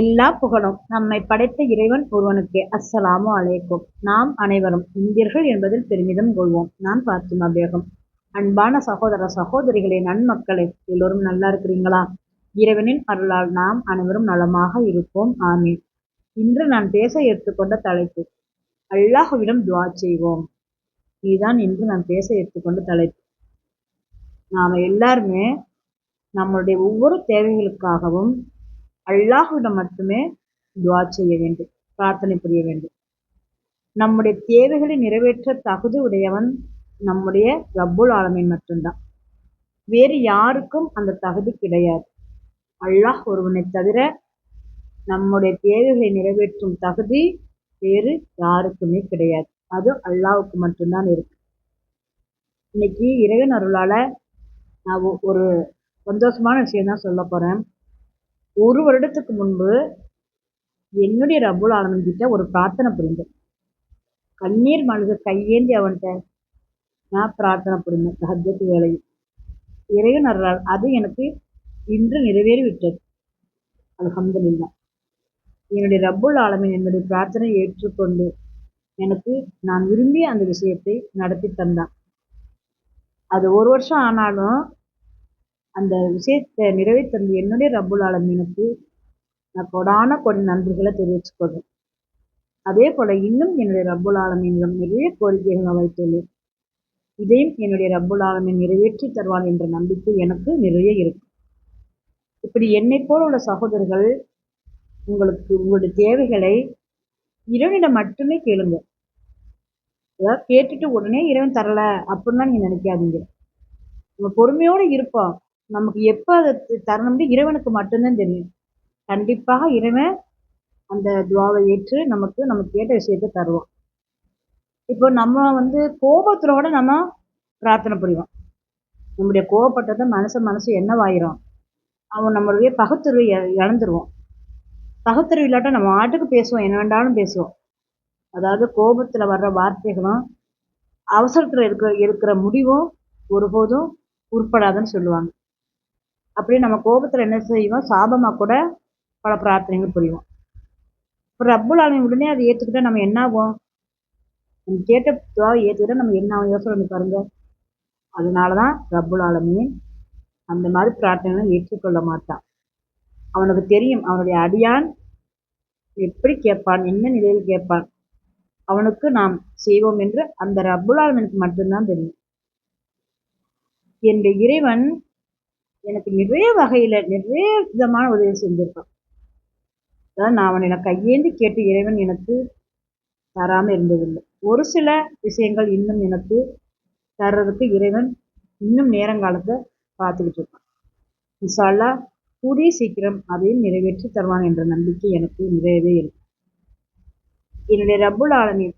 எல்லா புகழும் நம்மை படைத்த இறைவன் ஒருவனுக்கே. அஸ்ஸலாமு அலைக்கும். நாம் அனைவரும் இந்தியர்கள் என்பதில் பெருமிதம் கொள்வோம். நான் பாத்திமா பேகம். அன்பான சகோதர சகோதரிகளே நன்மக்களே எல்லோரும் நல்லா இருக்கிறீங்களா? இறைவனின் அருளால் நாம் அனைவரும் நலமாக இருப்போம். ஆமீன். இன்று நான் பேச எடுத்துக்கொண்ட தலைப்பு அல்லாஹுவிடம் துவா செய்வோம். இதுதான் இன்று நான் பேச எடுத்துக்கொண்ட தலைப்பு. நாம் எல்லாருமே நம்மளுடைய ஒவ்வொரு தேவைகளுக்காகவும் அல்லாஹுவிடம் மட்டுமே துவா செய்ய வேண்டும் பிரார்த்தனை புரிய வேண்டும். நம்முடைய தேவைகளை நிறைவேற்ற தகுதி உடையவன் நம்முடைய ரப்புல் ஆலமின் மட்டும்தான். வேறு யாருக்கும் அந்த தகுதி கிடையாது. அல்லாஹ் ஒருவனை தவிர நம்முடைய தேவைகளை நிறைவேற்றும் தகுதி வேறு யாருக்குமே கிடையாது. அது அல்லாவுக்கு மட்டும்தான் இருக்கு. இன்னைக்கு இறைவன் அருளால நான் ஒரு சந்தோஷமான விஷயம் தான் சொல்ல போறேன். ஒரு வருடத்துக்கு முன்பு என்னுடைய ரபுல் ஆலமின் கிட்ட ஒரு பிரார்த்தனை புரிந்தேன். கண்ணீர் மழுக கையேந்தி அவன்கிட்ட நான் பிரார்த்தனை புரிந்தேன். சஹஜத்து வேலையில். இறைவன் அருளால் அது எனக்கு இன்று நிறைவேறி விட்டது. அலமதுல்லா என்னுடைய ரப்புல் ஆலமின் என்னுடைய பிரார்த்தனை ஏற்றுக்கொண்டு எனக்கு நான் விரும்பிய அந்த விஷயத்தை நடத்தி தந்தான். அது ஒரு வருஷம் ஆனாலும் அந்த விஷயத்தை நிறைவேற்றது என்னுடைய ரப்புல் ஆலமீனுக்கு நான் கொடான கொடி நன்றிகளை தெரிவிச்சுக்கொள்கிறேன். அதே போல் இன்னும் என்னுடைய ரப்புல் ஆலமீனிடம் நிறைய கோரிக்கைகளை வைத்துள்ளேன். இதையும் என்னுடைய ரப்புல் ஆலமீன் நிறைவேற்றி தருவான் என்ற நம்பிக்கை எனக்கு நிறைய இருக்கு. இப்படி என்னை போல உள்ள சகோதரர்கள் உங்களுக்கு உங்களுடைய தேவைகளை இறைவனிடம் மட்டுமே கேளுங்க. அதாவது கேட்டுட்டு உடனே இறைவன் தரல அப்படின்னு தான் நீங்கள் நினைக்காதீங்க. நம்ம பொறுமையோடு இருப்போம். நமக்கு எப்போ அதை தரணும்னு இறைவனுக்கு மட்டும்தான் தெரியும். கண்டிப்பாக இறைவன் அந்த துவாவை ஏற்று நமக்கு நம்ம கேட்ட விஷயத்தை தருவோம் இப்போ நம்ம வந்து கோபத்தோட நம்ம பிரார்த்தனை புரிவோம். நம்முடைய கோபப்பட்டதை மனசு மனசு என்னவாயிரும்? அவன் நம்மளுடைய பகுத்தறிவு இழந்துருவோம் பகுத்தறிவு இல்லாட்டா நம்ம ஆட்டுக்கு பேசுவோம் என்ன வேண்டாலும் பேசுவோம். அதாவது கோபத்தில் வர்ற வார்த்தைகளும் அவசரத்தில் இருக்கிற இருக்கிற முடிவும் ஒருபோதும் உருப்படாதுன்னு சொல்லுவாங்க. அப்படியே நம்ம கோபத்தில் என்ன செய்வோம்? சாபமாக கூட பல பிரார்த்தனைகள் புரிவோம். இப்போ ரப்புல் ஆலமி உடனே அதை ஏற்றுக்கிட்டா நம்ம என்ன ஆகும் நம்ம கேட்ட துவாவை ஏற்றுக்கிட்டா நம்ம என்ன ஆகும்? யோசனை பண்ணி பாருங்க. அதனால தான் ரப்புல் ஆலமின் அந்த மாதிரி பிரார்த்தனைகளை ஏற்றுக்கொள்ள மாட்டான். அவனுக்கு தெரியும் அவனுடைய அடியான் எப்படி கேட்பான்? என்ன நிலையில் கேட்பான்? அவனுக்கு நாம் செய்வோம் என்று அந்த ரப்புல் ஆலமனுக்கு மட்டும்தான் தெரியும். என்னுடைய இறைவன் எனக்கு நிறைய வகையில் நிறைய விதமான உதவி செஞ்சுருக்கான். அதான் நான் அவனை கையேந்தி கேட்டு இறைவன் எனக்கு தராமல் இருந்ததில்லை. ஒரு சில விஷயங்கள் இன்னும் எனக்கு தர்றதுக்கு இறைவன் இன்னும் நேரங்காலத்தை பார்த்துக்கிட்டு இருக்கான். இன்ஷால்லா கூடிய சீக்கிரம் அதையும் நிறைவேற்றி தருவான் என்ற நம்பிக்கை எனக்கு நிறையவே இருக்கு. என்னுடைய ரப்புல் ஆலமின்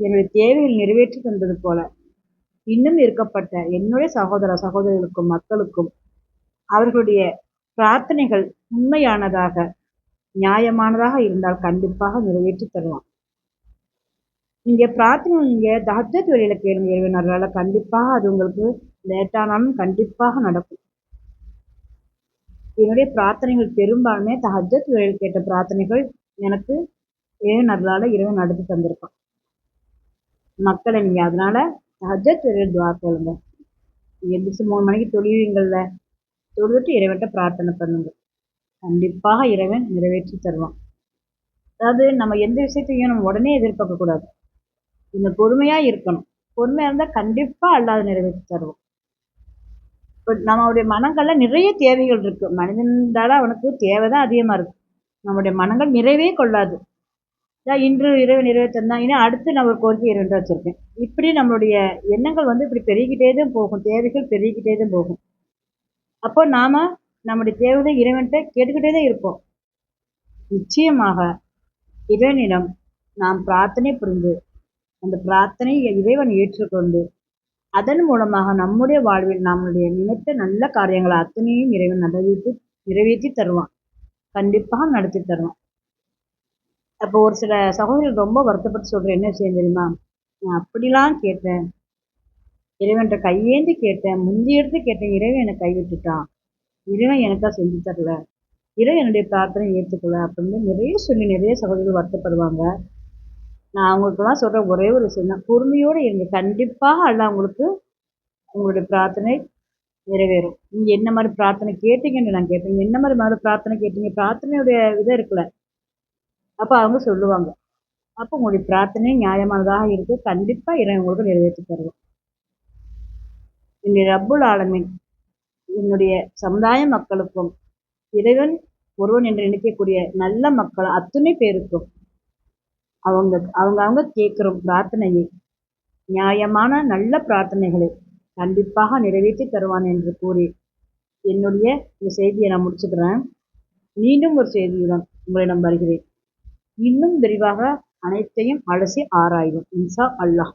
என்னுடைய தேவைகள் நிறைவேற்றி தந்தது போல இன்னும் இருக்கப்பட்ட என்னுடைய சகோதர சகோதரிகளுக்கும் மக்களுக்கும் அவர்களுடைய பிரார்த்தனைகள் உண்மையானதாக நியாயமானதாக இருந்தால் கண்டிப்பாக நிறைவேற்றி தருவான். நீங்க பிரார்த்தனை நீங்க தஹஜத் வேலையில கேளுங்க இறைவனர்களால. கண்டிப்பாக அது உங்களுக்கு லேட்டானாலும் கண்டிப்பாக நடக்கும். என்னுடைய பிரார்த்தனைகள் பெரும்பாலுமே தஹஜத் வேலையில் கேட்ட பிரார்த்தனைகள் எனக்கு இறைவனர்களால இறைவன் நடத்தி தந்திருக்கான் மக்களை நீங்க அதனால தஹஜத் வேலையில் துவா கொள்ளுங்க எந்திரிச்சு மூணு மணிக்கு தொழுவீங்கள்ல தொழுதுட்டு இறைவன்கிட்ட பிரார்த்தனை பண்ணுங்க. கண்டிப்பாக இறைவன் நிறைவேற்றி தருவான். அதாவது நம்ம எந்த விஷயத்தையும் நம்ம உடனே எதிர்பார்க்க கூடாது. இந்த பொறுமையா இருக்கணும். பொறுமையா இருந்தா கண்டிப்பா அல்லாத நிறைவேற்றி தருவோம் இப்போ நம்மளுடைய மனங்கள்ல நிறைய தேவைகள் இருக்கு. இருந்தாலும் அவனுக்கு தேவைதான் அதிகமா இருக்கு. நம்முடைய மனங்கள் நிறைவே கொள்ளாது. இன்று இரவு நிறைவேற்றா இனி அடுத்து நம்ம ஒரு கோரிக்கை இரண்டு வச்சுருக்கேன். இப்படி நம்மளுடைய எண்ணங்கள் வந்து இப்படி பெருகிட்டே தான் போகும். தேவைகள் பெருகிக்கிட்டே தான் போகும். அப்போ நாம் நம்முடைய தேவைகளை இறைவன்கிட்ட கேட்டுக்கிட்டே தான் இருப்போம். நிச்சயமாக இறைவனிடம் நாம் பிரார்த்தனை புரிந்து அந்த பிரார்த்தனையை இறைவன் ஏற்றுக்கொண்டு அதன் மூலமாக நம்முடைய வாழ்வில் நம்முடைய நினைத்த நல்ல காரியங்களை அத்தனையும் இறைவன் நிறைவேற்றி நிறைவேற்றி தருவான். கண்டிப்பாக நடத்தி தருவான். அப்போ ஒரு சில சகோதரிகள் ரொம்ப வருத்தப்பட்டு சொல்கிறேன் என்ன விஷயம் தெரியுமா? நான் அப்படிலாம் கேட்டேன். இறைவன்ற கையேந்தி கேட்டேன். முந்தி எடுத்து கேட்டேன். இறைவன் என்னை கைவிட்டுட்டான். இறைவன் எனக்காக செஞ்சு தரல. இறைவன் என்னுடைய பிரார்த்தனை ஏற்றுக்கல அப்படின்னு நிறைய சொல்லி நிறைய சகோதரிகள் வருத்தப்படுவாங்க. நான் அவங்களுக்கெல்லாம் சொல்கிற ஒரே ஒரு விஷயம் தான். பொறுமையோடு இருங்க. கண்டிப்பாக அல்ல அவங்களுக்கு உங்களுடைய பிரார்த்தனை நிறைவேறும். நீங்கள் என்ன மாதிரி பிரார்த்தனை கேட்டீங்கன்னு நான் கேட்டேன். என்ன மாதிரி மாதிரி பிரார்த்தனை கேட்டீங்க? பிரார்த்தனையுடைய இதை இருக்குல்ல. அப்போ அவங்க சொல்லுவாங்க. அப்போ உங்களுடைய பிரார்த்தனை நியாயமானதாக இருக்கு. கண்டிப்பாக இறை உங்களுக்கு நிறைவேற்றி தருவோம். என்னுடைய ரப்புல் ஆலமின் என்னுடைய சமுதாய மக்களுக்கும் இறைவன் ஒருவன் என்று நினைக்கக்கூடிய நல்ல மக்கள் அத்தனை பேருக்கும் அவங்க அவங்க அவங்க கேட்குற பிரார்த்தனையை நியாயமான நல்ல பிரார்த்தனைகளை கண்டிப்பாக நிறைவேற்றி தருவான் என்று கூறி என்னுடைய இந்த செய்தியை நான் முடிச்சுக்கிறேன். மீண்டும் ஒரு செய்தியுடன் உங்களிடம் வருகிறேன். இன்னும் விரிவாக அனைத்தையும் அலசி ஆராய்வோம். இன்சா அல்லாஹ்.